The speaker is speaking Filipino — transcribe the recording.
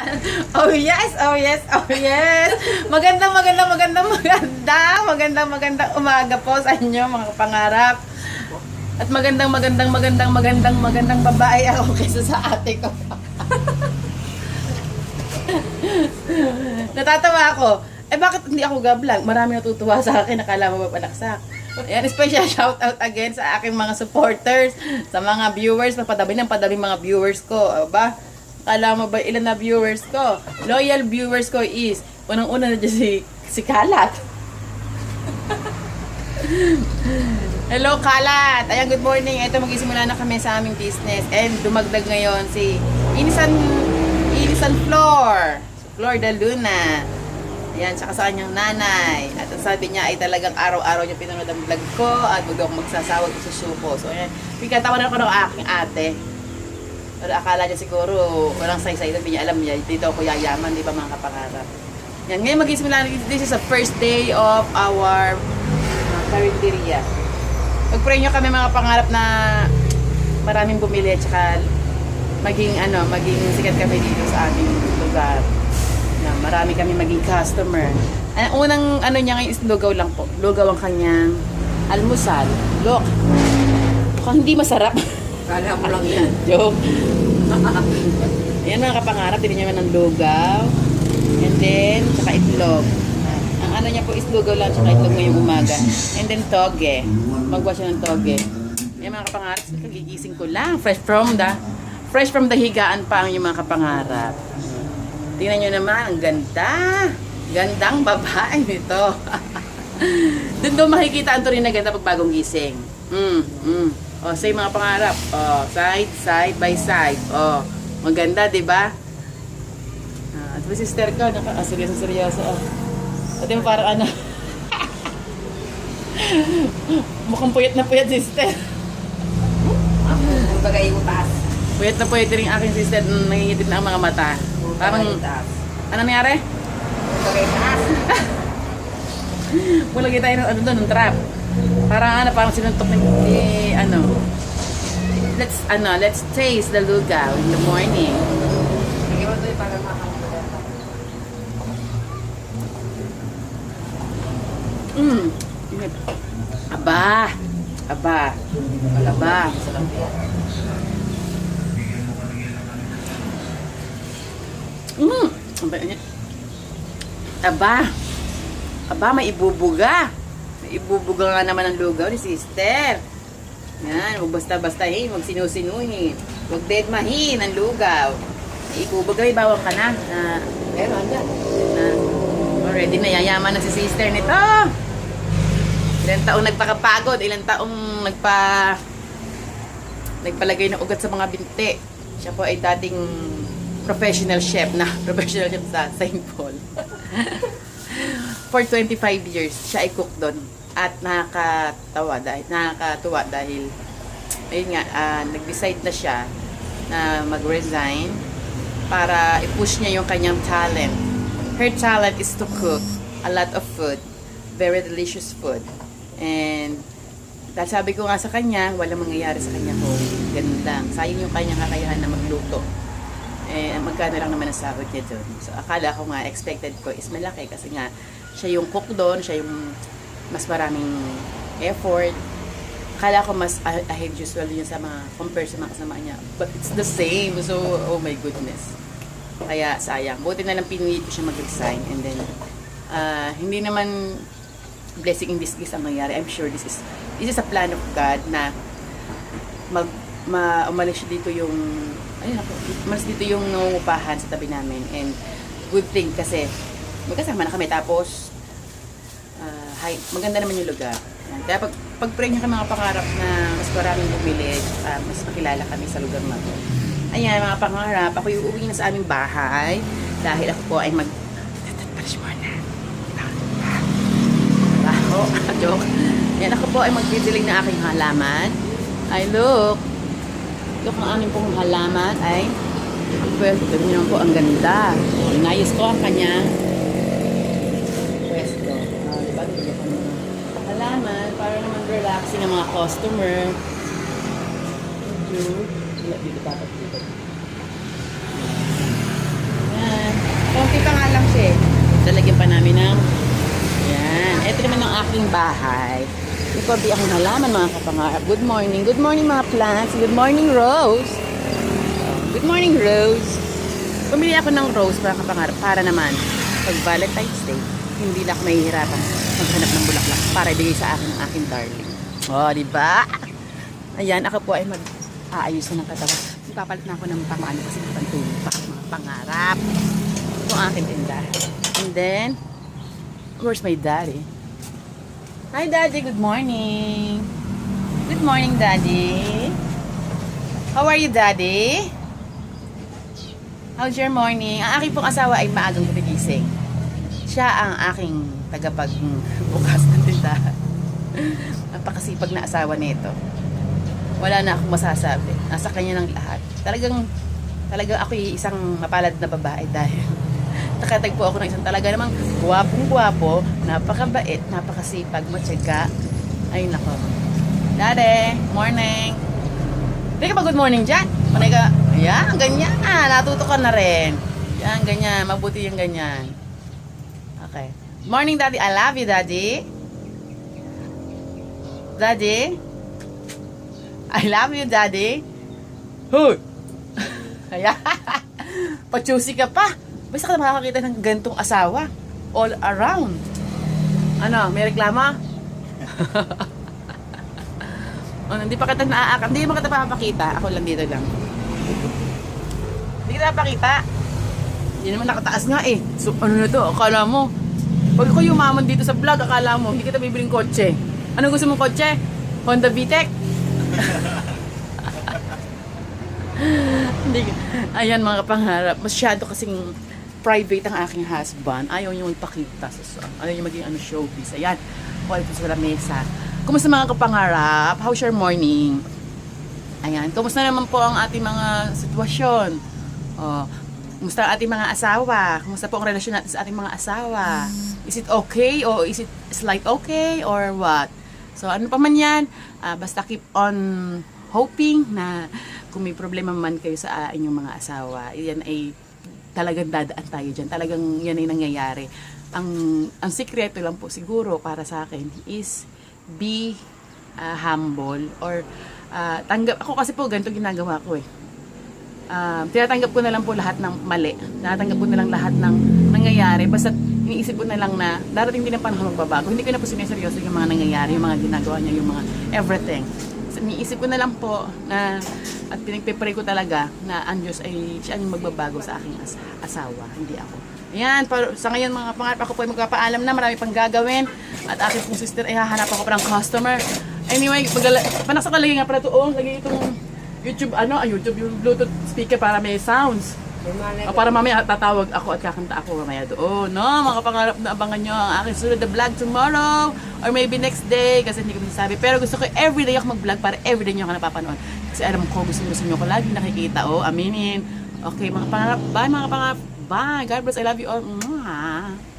Oh yes, oh yes, oh yes. Magandang, magandang, magandang, magandang, magandang, magandang umaga po sa inyo mga pangarap. At magandang, magandang, magandang, magandang, magandang babae ako kaysa sa ate ko. Natatawa ako. Eh bakit hindi ako gablang? Marami natutuwa sa akin, nakala mo ba? Ayan, special shout out again sa aking mga supporters, sa mga viewers, padami ng padami mga viewers ko. Aba, Kala mo ba ilan na viewers ko? Loyal viewers ko is, unang-una na dyan si, si Kalat. Hello Kalat! Ayan, good morning. Ito, magsisimula na kami sa aming business. And dumagdag ngayon si Inisan, Inisan Flor. Flor de Luna. Ayan, tsaka sa kanyang nanay. At ang sabi niya ay talagang araw-araw niya pinanood ang vlog ko at huwag ako magsasawag sa suko. So, ayan, pinatawanan ko ng aking ate. Pero akala niya siguro walang saysay doon, niya alam niya, dito ako yayaman, di ba mga kapangarap. Yan, ngayon mag-isimula, this is the first day of our uh, carinderia. Mag-pray nyo kami mga pangarap na maraming bumili at saka maging ano, maging sikat kami dito sa aming lugar. Na marami kami maging customer. Ang unang ano niya ngayon is lugaw lang po. Lugaw ang kanyang almusal. Look. Mukhang hindi masarap. Kala mo lang yan. Joke. Ayan mga kapangarap, din niya ng lugaw. And then, saka itlog. Ang ano niya po is lugaw lang, saka itlog ngayong umaga. And then toge. Magwa siya ng toge. Ayan mga kapangarap, kagigising ko lang. Fresh from the, fresh from the higaan pa ang yung mga kapangarap. Tingnan nyo naman, ang ganda. Gandang babae nito. Doon daw makikita ang turin na ganda pag bagong gising. Mm, mm. O, say mga pangarap. O, side, side by side. O, maganda, di ba? Ah, at si sister ko, naka, ah, seryoso, seryoso. Oh. At yung parang ano, mukhang puyat na puyat sister. Ang bagay yung taas. Puyat na puyat rin aking sister, nangingitim na ang mga mata. Parang, ano nangyari? Ang bagay taas. Wala kita tayo ng ano doon, ng trap. Parang ano, parang sinuntok ni, ano. Let's, ano, let's taste the lugaw in the morning. Mm. Aba. Aba. Aba. Mm. Aba. Aba, may ibubuga. Ibubuga nga naman ang lugaw ni sister. Yan, huwag basta-bastahin, huwag sinusinuhin. Huwag dedmahin ang lugaw. Ibubuga, may bawang ka na. na Pero andyan. na already nayayaman na si sister nito. Ilang taong nagpakapagod, ilang taong nagpa nagpalagay ng ugat sa mga binti. Siya po ay dating professional chef na professional chef sa St. Paul. For 25 years, siya ay cook doon. At nakakatawa dahil nakakatuwa dahil ayun nga, ah, nag-decide na siya na mag-resign para i-push niya yung kanyang talent. Her talent is to cook a lot of food, very delicious food. And dahil sabi ko nga sa kanya, walang mangyayari sa kanya home. Ganun lang. Sayang yung kanyang kakayahan na magluto. Eh, magkano lang naman ang sahod niya doon. So, akala ko nga, expected ko is malaki kasi nga, siya yung cook doon, siya yung mas maraming effort. Akala ko mas ah- ahead usually yun sa mga, compare sa mga kasama niya. But it's the same. So, oh my goodness. Kaya, sayang. Buti na lang pinulit ko siya mag-resign. And then, ah, hindi naman blessing in disguise ang nangyari. I'm sure this is this is a plan of God na mag ma, umalis dito yung ayun ako, umalis dito yung nangungupahan sa tabi namin and good thing kasi magkasama na kami tapos ah, hi, maganda naman yung lugar. Yan. Kaya pag, pag pray niyo kami mga pangarap na mas maraming bumili, ah, mas makilala kami sa lugar na to. Ayan mga pangarap, ako yung uwi na sa aming bahay dahil ako po ay mag tatatalis muna. Baho, joke. Yan ako po ay magdidilig na aking halaman. Ay look, look ang aming pong halaman ay well, naman po ang ganda. Inayos ko ang kanyang pwesto. Uh, diba? Tignan ko ng mga halaman para relaxing ang mga customer. Medyo, wala dito dapat dito. Yan. namin ng yan. Ito naman ang aking bahay. May konti akong halaman mga kapangarap. Good morning. Good morning mga plants. Good morning Rose. Good morning Rose. Pumili ako ng rose mga kapangarap para naman pag Valentine's Day, hindi na ako mahihirapan maghanap ng bulaklak para ibigay sa akin ang aking darling. Oh, di ba? Ayan, ako po ay mag-aayos na ng katawan. Ipapalit na ako ng pang-ano kasi pantulong pa mga pangarap. Ito ang aking tindahan. And then, where's my daddy? Hi, daddy. Good morning. Good morning, daddy. How are you, daddy? How's your morning? Ang aking pong asawa ay maagang gumigising. Siya ang aking tagapagbukas ng tindahan. Napakasipag na asawa nito. Wala na akong masasabi. Nasa kanya ng lahat. Talagang, talagang ako isang mapalad na babae dahil nakatagpo ako ng isang talaga namang gwapong gwapo, napakabait, napakasipag, matyaga. Ay nako. Dade, morning. Hindi ka ba good morning dyan? Panay ka, ganyan. Ah, natuto ka na rin. Yan, ganyan. Mabuti yung ganyan. Okay. Morning, Daddy. I love you, Daddy. Daddy? I love you, Daddy. Hoy! Ayan. Pachusi ka pa. Basta ka na makakakita ng gantong asawa. All around. Ano, may reklama? ano, hindi pa kita naaakap. Hindi mo kita papakita. Ako lang dito lang. Hindi kita papakita. Hindi naman nakataas nga eh. So, ano na to? Akala mo. Pag ako yumaman dito sa vlog, akala mo, hindi kita bibiling kotse. Ano gusto mong kotse? Honda VTEC? Ayan mga pangarap. Masyado kasing private ang aking husband. Ayaw niyo magpakita sa sa Ayaw niyo maging ano showbiz. Ayan. Huwag po sa lamesa. Kumusta mga kapangarap? How's your morning? Ayan. Kumusta naman po ang ating mga sitwasyon? Oh, kumusta ang ating mga asawa? Kumusta po ang relasyon natin sa ating mga asawa? Is it okay? O is it slight okay? Or what? So, ano pa man yan, ah, basta keep on hoping na kung may problema man kayo sa ah, inyong mga asawa, yan ay talagang dadaan tayo dyan. Talagang yan ay nangyayari. Ang, ang sikreto lang po siguro para sa akin is be ah, humble or ah, tanggap. Ako kasi po ganito ginagawa ko eh. Um, tinatanggap ko na lang po lahat ng mali. Tinatanggap ko na lang lahat ng nangyayari. Basta iniisip ko na lang na darating din ang panahon magbabago. Hindi ko na po sineseryoso yung mga nangyayari, yung mga ginagawa niya, yung mga everything. So, iniisip ko na lang po na at pinagpipray ko talaga na ang Diyos ay siya ang magbabago sa aking as- asawa, hindi ako. Ayan, para, sa ngayon mga pangarap ako po ay magpapaalam na, marami pang gagawin. At aking pong sister ay hahanap ako pa ng customer. Anyway, pagala, panaksa ka lagi nga pala ito, oh, lagi itong YouTube, ano, ah, YouTube, yung Bluetooth speaker para may sounds. O para mamaya tatawag ako at kakanta ako mamaya doon. No, mga pangarap na abangan nyo ang aking sunod na vlog tomorrow or maybe next day kasi hindi ko masasabi. Pero gusto ko everyday ako mag-vlog para everyday nyo ako napapanood. Kasi alam ko gusto gusto nyo ko lagi nakikita. Oh, aminin. Okay, mga pangarap. Bye mga pangarap. Bye. God bless. I love you all. Mwah.